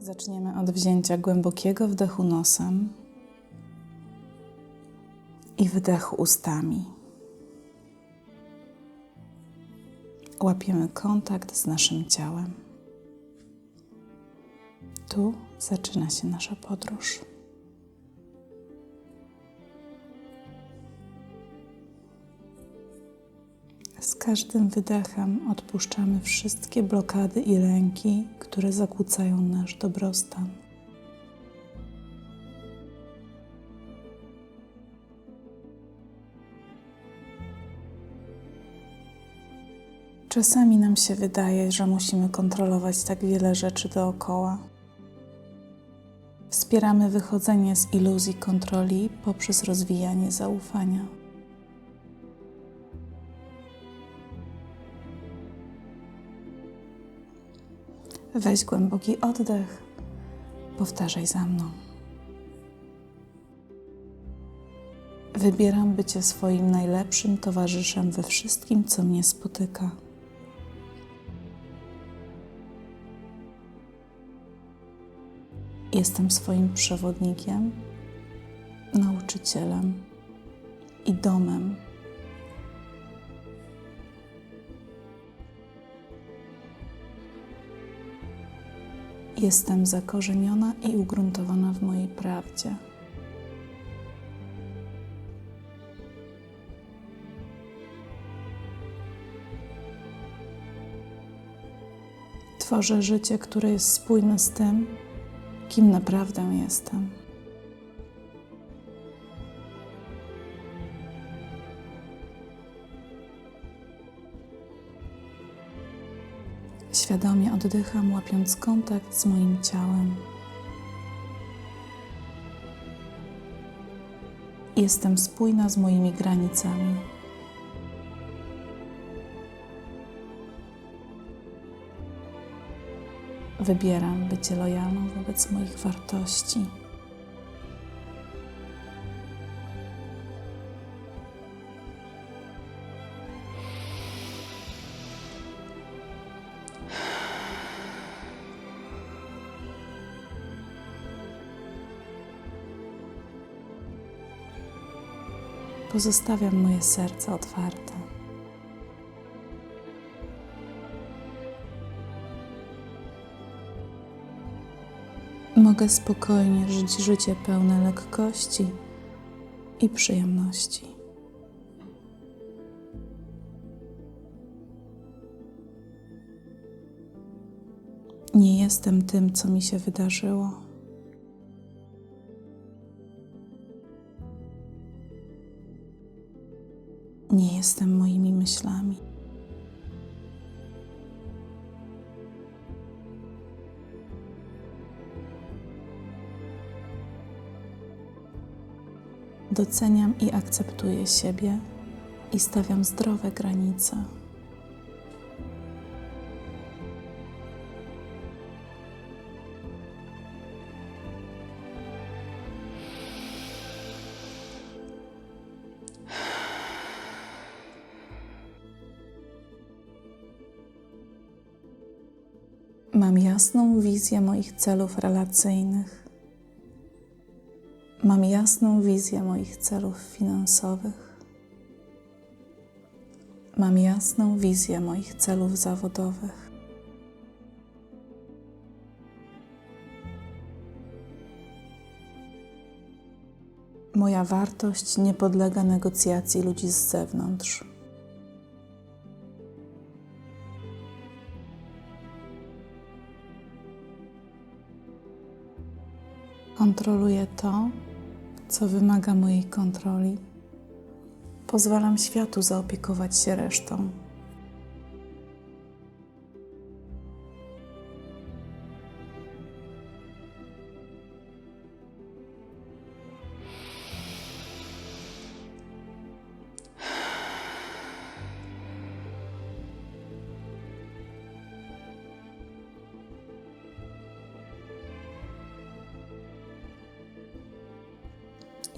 Zaczniemy od wzięcia głębokiego wdechu nosem i wydechu ustami. Łapiemy kontakt z naszym ciałem. Tu zaczyna się nasza podróż. Każdym wydechem odpuszczamy wszystkie blokady i lęki, które zakłócają nasz dobrostan. Czasami nam się wydaje, że musimy kontrolować tak wiele rzeczy dookoła. Wspieramy wychodzenie z iluzji kontroli poprzez rozwijanie zaufania. Weź głęboki oddech. Powtarzaj za mną. Wybieram bycie swoim najlepszym towarzyszem we wszystkim, co mnie spotyka. Jestem swoim przewodnikiem, nauczycielem i domem. Jestem zakorzeniona i ugruntowana w mojej prawdzie. Tworzę życie, które jest spójne z tym, kim naprawdę jestem. Świadomie oddycham, łapiąc kontakt z moim ciałem. Jestem spójna z moimi granicami. Wybieram bycie lojalną wobec moich wartości. Pozostawiam moje serce otwarte. Mogę spokojnie żyć życie pełne lekkości i przyjemności. Nie jestem tym, co mi się wydarzyło. Nie jestem moimi myślami. Doceniam i akceptuję siebie i stawiam zdrowe granice. Mam jasną wizję moich celów relacyjnych. Mam jasną wizję moich celów finansowych. Mam jasną wizję moich celów zawodowych. Moja wartość nie podlega negocjacji ludzi z zewnątrz. Kontroluję to, co wymaga mojej kontroli. Pozwalam światu zaopiekować się resztą.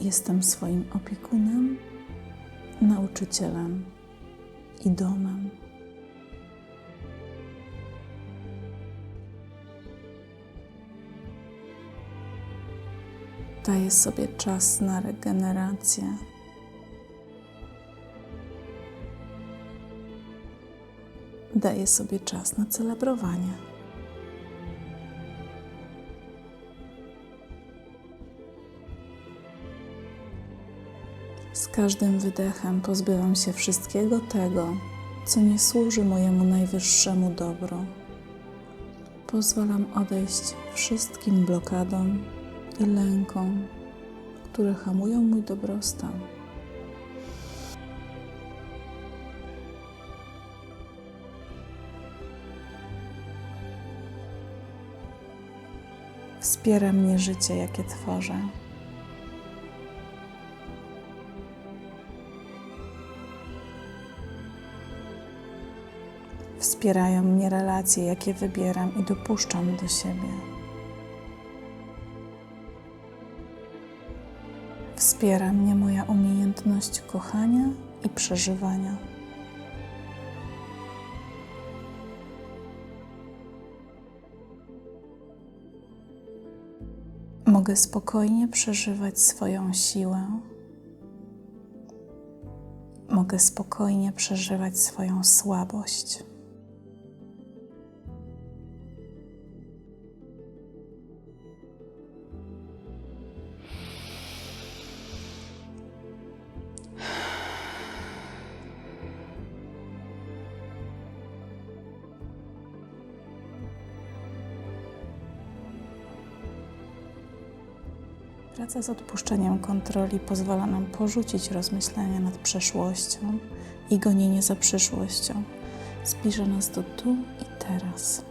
Jestem swoim opiekunem, nauczycielem i domem. Daję sobie czas na regenerację. Daję sobie czas na celebrowanie. Z każdym wydechem pozbywam się wszystkiego tego, co nie służy mojemu najwyższemu dobru. Pozwalam odejść wszystkim blokadom i lękom, które hamują mój dobrostan. Wspiera mnie życie, jakie tworzę. Wspierają mnie relacje, jakie wybieram i dopuszczam do siebie. Wspiera mnie moja umiejętność kochania i przeżywania. Mogę spokojnie przeżywać swoją siłę. Mogę spokojnie przeżywać swoją słabość. Praca z odpuszczeniem kontroli pozwala nam porzucić rozmyślania nad przeszłością i gonienie za przyszłością. Zbliża nas do tu i teraz.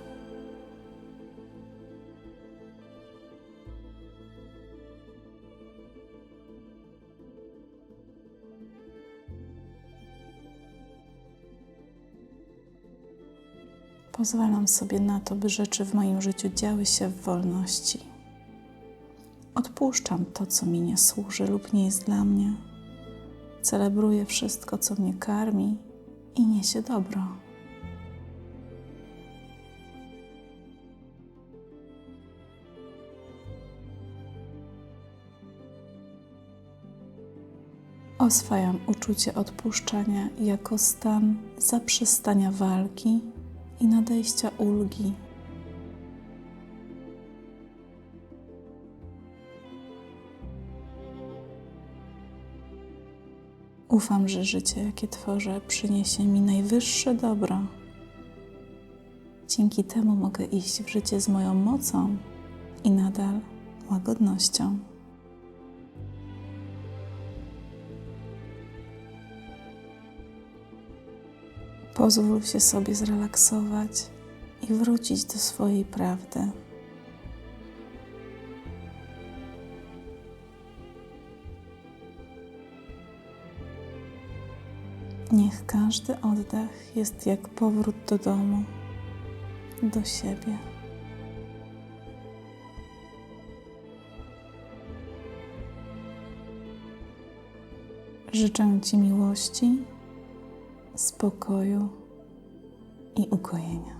Pozwalam sobie na to, by rzeczy w moim życiu działy się w wolności. Odpuszczam to, co mi nie służy lub nie jest dla mnie. Celebruję wszystko, co mnie karmi i niesie dobro. Oswajam uczucie odpuszczania jako stan zaprzestania walki i nadejścia ulgi. Ufam, że życie, jakie tworzę, przyniesie mi najwyższe dobro. Dzięki temu mogę iść w życie z moją mocą i nadal łagodnością. Pozwól się sobie zrelaksować i wrócić do swojej prawdy. Niech każdy oddech jest jak powrót do domu, do siebie. Życzę Ci miłości, spokoju i ukojenia.